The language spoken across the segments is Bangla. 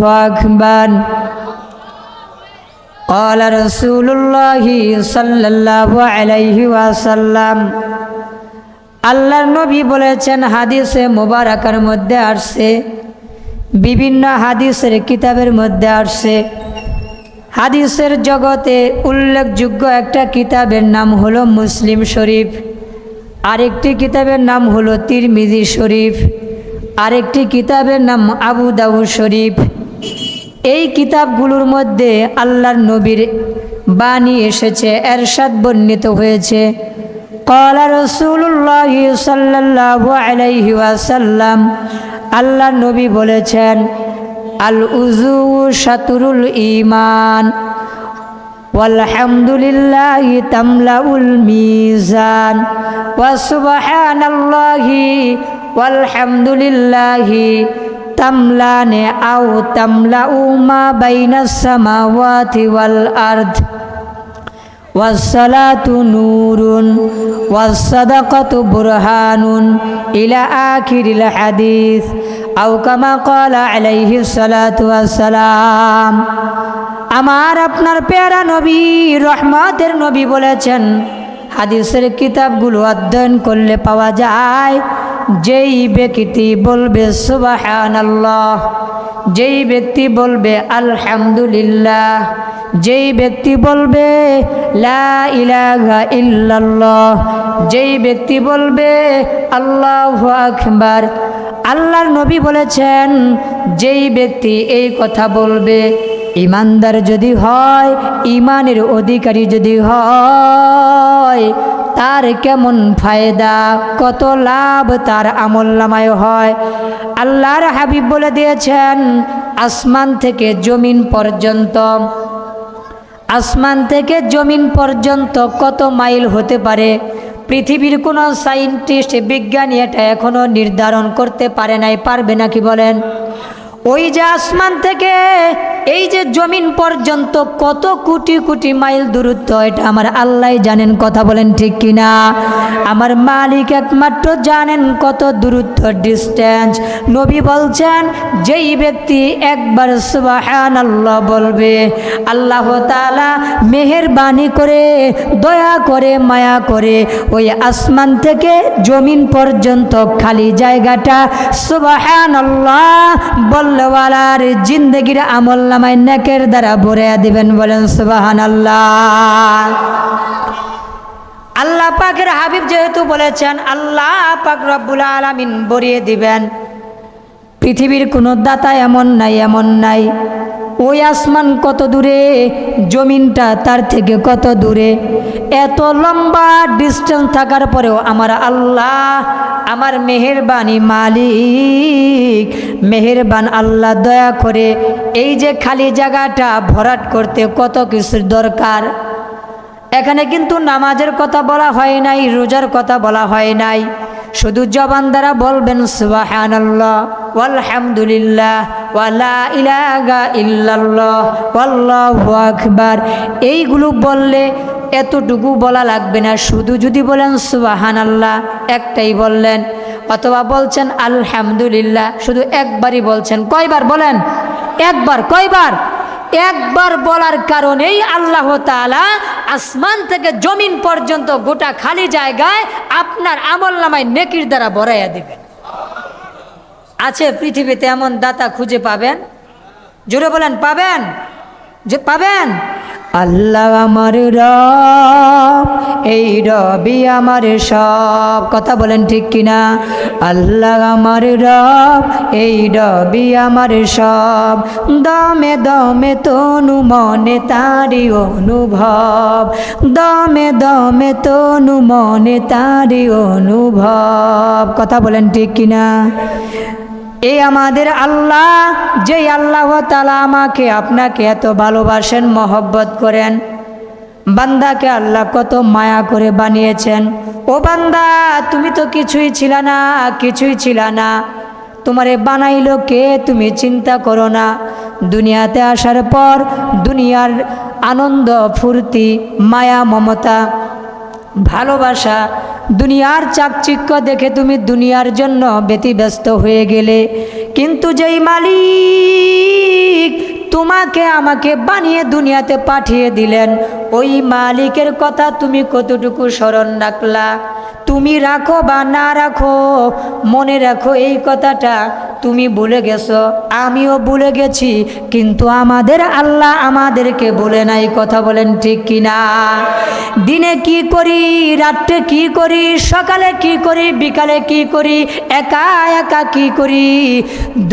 আকবার قال رسول الله صلى الله عليه وسلم আল্লাহর নবী বলেছেন হাদিসে মোবারকার মধ্যে আসছে বিভিন্ন হাদিসের কিতাবের মধ্যে আসছে হাদিসের জগতে উল্লেখযোগ্য একটা কিতাবের নাম হলো মুসলিম শরীফ আরেকটি কিতাবের নাম হলো তিরমিজি শরীফ আরেকটি কিতাবের নাম আবু দাউদ শরীফ এই কিতাবগুলোর মধ্যে আল্লাহর নবীর বাণী এসেছে এরশাদ বর্ণিত হয়েছে قال رسول الله صلى الله عليه وسلم আল্লাহ নবী বলেছেন আল উজু শাতুরুল ইমান والحمد لله تملأ الميزان وسبحان الله والحمد لله تملان أو تملأ ما بين السماوات والأرض والصلاة نور والصدقة برهان إلى آخر الحديث أو كما قال عليه الصلاة والسلام আমার আপনার পেয়ারা নবী রহমতের নবী বলেছেন হাদিসের কিতাবগুলো অধ্যয়ন করলে পাওয়া যায় যেই ব্যক্তি বলবে সুবাহান আল্লাহ যেই ব্যক্তি বলবে আলহামদুলিল্লাহ, যেই ব্যক্তি বলবে লা ইল্লাল্লাহ, যেই ব্যক্তি বলবে আল্লাহ আকবার, আল্লাহর নবী বলেছেন, যেই ব্যক্তি এই কথা বলবে ইমানদার যদি হয় ইমানের অধিকারী যদি হয় তার কেমন ফায়দা? কত লাভ তার আমল নামায় হয়? আল্লাহর হাবিব বলে দিয়েছেন, আসমান থেকে জমিন পর্যন্ত। আসমান থেকে জমিন পর্যন্ত কত মাইল হতে পারে? পৃথিবীর কোনো সাইন্টিস্ট, বিজ্ঞানী এটা এখনও নির্ধারণ করতে পারে নাই, পারবে নাকি বলেন? ওই যে আসমান থেকে এই যে জমিন পর্যন্ত কত কোটি কোটি মাইল দূরত্ব, এটা আমার আল্লাহ জানেন, কথা বলেন ঠিক কিনা? আমার মালিক একমাত্র জানেন কত দূরত্ব ডিস্টেন্স নবী বলছেন, যেই ব্যক্তি একবার সুবাহান আল্লাহ বলবে, আল্লাহ তালা মেহেরবানি করে, দয়া করে, মায়া করে, ওই আসমান থেকে জমিন পর্যন্ত খালি জায়গাটা সুবাহান আল্লাহ বল্লওয়ালার জিন্দগির আমল নামায় নেকের দ্বারা ভরে দিবেন বলেন সুবাহান আল্লাহ আল্লাহ পাকের হাবিব যেহেতু বলেছেন, আল্লাহ পাক রব্বুল আলামিন ভরিয়ে দিবেন। পৃথিবীর কোনো দাতা এমন নাই এমন নাই। ওই আসমান কত দূরে, জমিনটা তার থেকে কত দূরে। এত লম্বা ডিস্টেন্স থাকার পরেও আমার আল্লাহ, আমার মেহেরবানি মালিক মেহেরবান আল্লাহ দয়া করে এই যে খালি জায়গাটা ভরাট করতে কত কিছুর দরকার। এখানে কিন্তু নামাজের কথা বলা হয় নাই, রোজার কথা বলা হয় নাই। শুধু জবান দ্বারা বলবেন, সুবাহানাল্লাহ ইল্লাল্লাহ আকবার। এইগুলো বললে এতটুকু বলা লাগবে না। শুধু যদি বলেন সুবাহান আল্লাহ একটাই বললেন অথবা বলছেন, আলহামদুলিল্লাহ। শুধু একবারই বলছেন, কয়বার বলেন? একবার। কয়বার? একবার বলার কারণেই আল্লাহ তালা আসমান থেকে জমিন পর্যন্ত গোটা খালি জায়গায় আপনার আমল নামায় নেকির দ্বারা বড়াইয়া দেবেন। আছে পৃথিবীতে এমন দাতা খুঁজে পাবেন? জোরে বলেন, পাবেন? যে, পাবেন? আল্লাহ আমার রব, এই রবি আমার সব। কথা বলেন ঠিক কিনা? আল্লাহ আমার রব, এই রবি আমার সব। দমে দমে তনু মনে তারি অনুভব। দমে দমে তনু মনে তারি অনুভব। কথা বলেন ঠিক কিনা? এই আমাদের আল্লাহ, যেই আল্লাহ তালা আমাকে আপনাকে এত ভালোবাসেন, মহব্বত করেন, বান্দাকে আল্লাহ কত মায়া করে বানিয়েছেন। ও বান্দা, তুমি তো কিছুই ছিল না, কিছুই ছিল না। তোমারে বানাইলো কে, তুমি চিন্তা করো না। দুনিয়াতে আসার পর দুনিয়ার আনন্দ, ফুর্তি, মায়া, মমতা ভালোবাসা, দুনিয়ার চাকচিক্য দেখে তুমি দুনিয়ার জন্য ব্যতিব্যস্ত হয়ে গেলে। কিন্তু যেই মালিক তোমাকে আমাকে বানিয়ে দুনিয়াতে পাঠিয়ে দিলেন, ওই মালিকের কথা তুমি কতটুকু স্মরণ রাখলা? তুমি রাখো বা না রাখো? মনে রাখো এই কথাটা তুমি ভুলে গেছো? আমিও ভুলে গেছি, কিন্তু আমাদের আল্লাহ আমাদেরকে বলে নাই কথা বলেন ঠিক কিনা? দিনে কি করি, রাত্রে কি করি, সকালে কি করি, বিকালে কি করি, একা একা কি করি,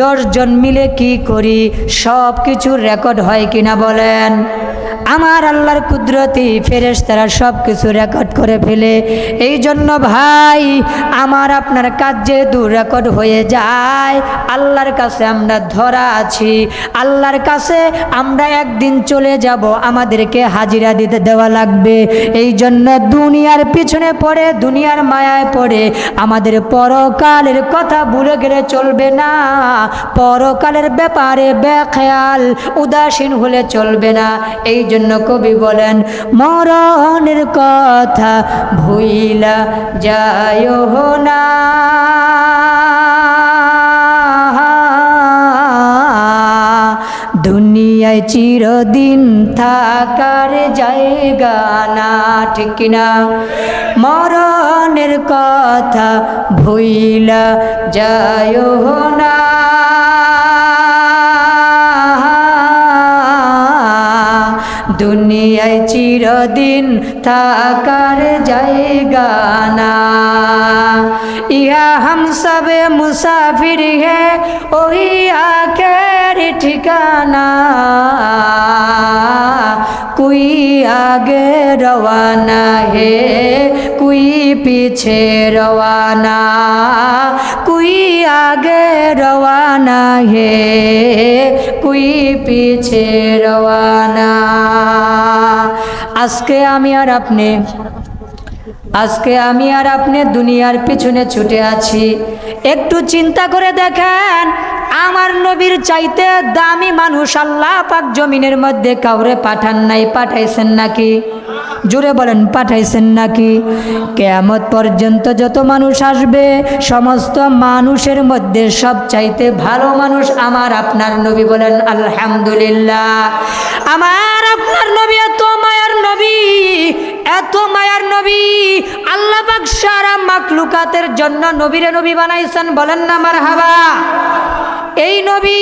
দশজন মিলে কি করি সব কিছু রেকর্ড হয় কিনা বলেন? আমার আল্লাহর কুদরতি ফেরেশ তারা সব কিছু রেকর্ড করে ফেলে। এই জন্য ভাই, আমার আপনার কাজ যেহেতু রেকর্ড হয়ে যায় আল্লাহর কাছে আমরা ধরা আছি। আল্লাহর কাছে আমরা একদিন চলে যাব, আমাদেরকে হাজিরা দিতে দেওয়া লাগবে। এই জন্য দুনিয়ার পিছনে পড়ে, দুনিয়ার মায়ায় পড়ে, আমাদের পরকালের কথা ভুলে গেলে চলবে না। পরকালের ব্যাপারে বেখেয়াল, উদাসীন হলে চলবে না। এই জন্য কবি বলেন, মরণের কথা ভুইলা যায় না। দুনিয়ায় চিরদিন থাকার জায়গা না, ঠিক কিনা মরণের কথা ভুইলা যায় না। দুনিয়ায় চিরদিন থাকার জায়গা না। ইহা हम सब मुसाफिर है वही आखिर ठिकाना कोई आगे रवाना है कोई पीछे रवाना कोई आगे रवाना है कोई पीछे रवाना আজকে আমি আর আপনি আজকে আমি আর আপনি দুনিয়ার পিছনে ছুটে আছি। একটু চিন্তা করে দেখেন, আমার নবীর চাইতে দামি মানুষ আল্লাহ পাক জমিনের মধ্যে কাউরে পাঠান নাই, পাঠাইছেন নাকি? জুড়ে বলেন, পাঠাইছেন নাকি? কেয়ামত পর্যন্ত যত মানুষ আসবে, সমস্ত মানুষের মধ্যে সব চাইতে ভালো মানুষ আমার আপনার নবী বলেন, আলহামদুলিল্লাহ। আমার আপনার নবী এত মায়ার নবী। এত মায়ার নবী। আল্লাহ পাক সারা মাকলুকাতের জন্য নবীরে নবী বানাইছেন। বলেন না আমার হাবা এই নবী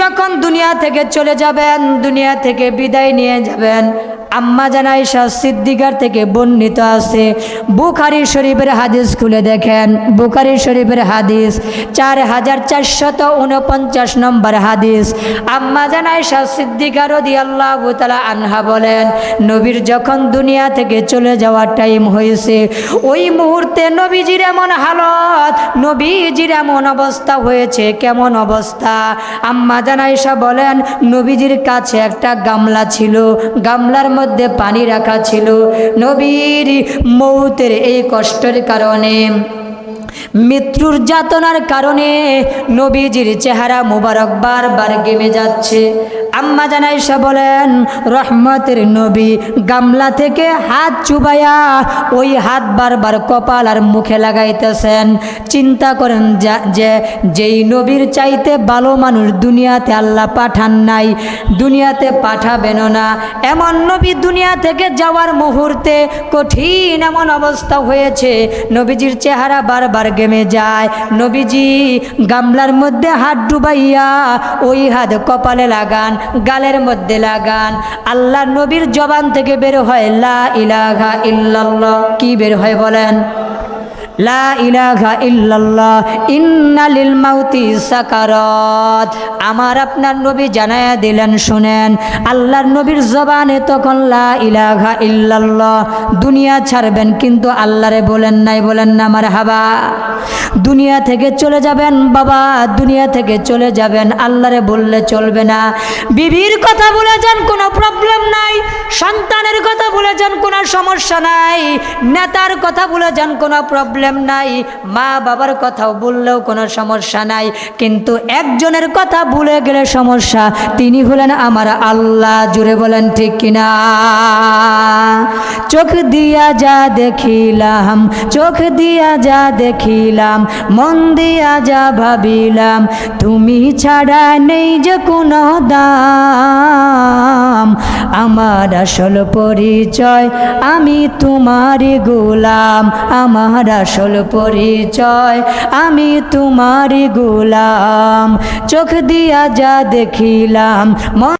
যখন দুনিয়া থেকে চলে যাবেন, দুনিয়া থেকে বিদায় নিয়ে যাবেন আম্মা জানাইশা সিদ্দিকার থেকে বর্ণিত আছে, বুখারি শরীফের হাদিস খুলে দেখেন। বুখারি শরীফের হাদিস চার হাজার চারশত উনপঞ্চাশ নম্বর হাদিস। আম্মা জানাইশা সিদ্দিকার দি আল্লাহ তালা আনহা বলেন, নবীর যখন দুনিয়া থেকে চলে যাওয়ার টাইম হয়েছে, ওই মুহূর্তে নবীজির এমন হালত, নবীজির এমন অবস্থা হয়েছে, কেমন অবস্থা? আম্মা জানাইশা বলেন, নবীজির কাছে একটা গামলা ছিল, গামলার মধ্যে পানি রাখা ছিল। নবীর মৌতের এই কষ্টের কারণে, মৃত্যুর যাতনার কারণে নবীজির চেহারা মুবারক বারবার গেমে যাচ্ছে। আম্মা জানাইশা বলেন, রহমতের নবী গামলা থেকে হাত চুবাইয়া ওই হাত বারবার কপাল আর মুখে লাগাইতেছেন। চিন্তা করেন যে যেই নবীর চাইতে ভালো মানুষ দুনিয়াতে আল্লাহ পাঠান নাই, দুনিয়াতে পাঠাবেন না। এমন নবী দুনিয়া থেকে যাওয়ার মুহূর্তে কঠিন এমন অবস্থা হয়েছে, নবীজির চেহারা বারবার গেমে যায়। নবীজি গামলার মধ্যে হাত ডুবাইয়া ওই হাত কপালে লাগান গালের মধ্যে লাগান। আল্লাহ নবীর জবান থেকে বের হয়, লা ইলাহা ইল্লাল্লাহ। কি বের হয় বলেন? লা ইল্লাল্লাহ মাউতি আমার আপনার নবী জানায়া দিলেন, শুনেন, আল্লাহর নবীর জবানে তখন লা ইল্লাল্লাহ, দুনিয়া ছাড়বেন, কিন্তু আল্লাহরে বলেন নাই, বলেন না আমার হাবা দুনিয়া থেকে চলে যাবেন, বাবা, দুনিয়া থেকে চলে যাবেন, আল্লাহরে বললে চলবে না। বিবির কথা বলে যান, কোনো প্রবলেম নাই। সন্তানের কথা বলে যান, কোনো সমস্যা নাই। নেতার কথা বলে যান, কোনো প্রবলেম প্রবলেম নাই, মা বাবার কথাও বললেও কোনো সমস্যা নাই। কিন্তু একজনের কথা ভুলে গেলে সমস্যা, তিনি হলেন আমার আল্লাহ। জুড়ে বলেন, ঠিক কিনা চোখ দিয়া যা দেখিলাম, চোখ দিয়া যা দেখিলাম, মন দিয়া যা ভাবিলাম, তুমি ছাড়া নেই যে কোনো দাম। আমার আসল পরিচয় আমি তোমারই গোলাম, আমার আসল পরিচয় আমি তোমার গোলাম। চোখ দিয়া যা দেখিলাম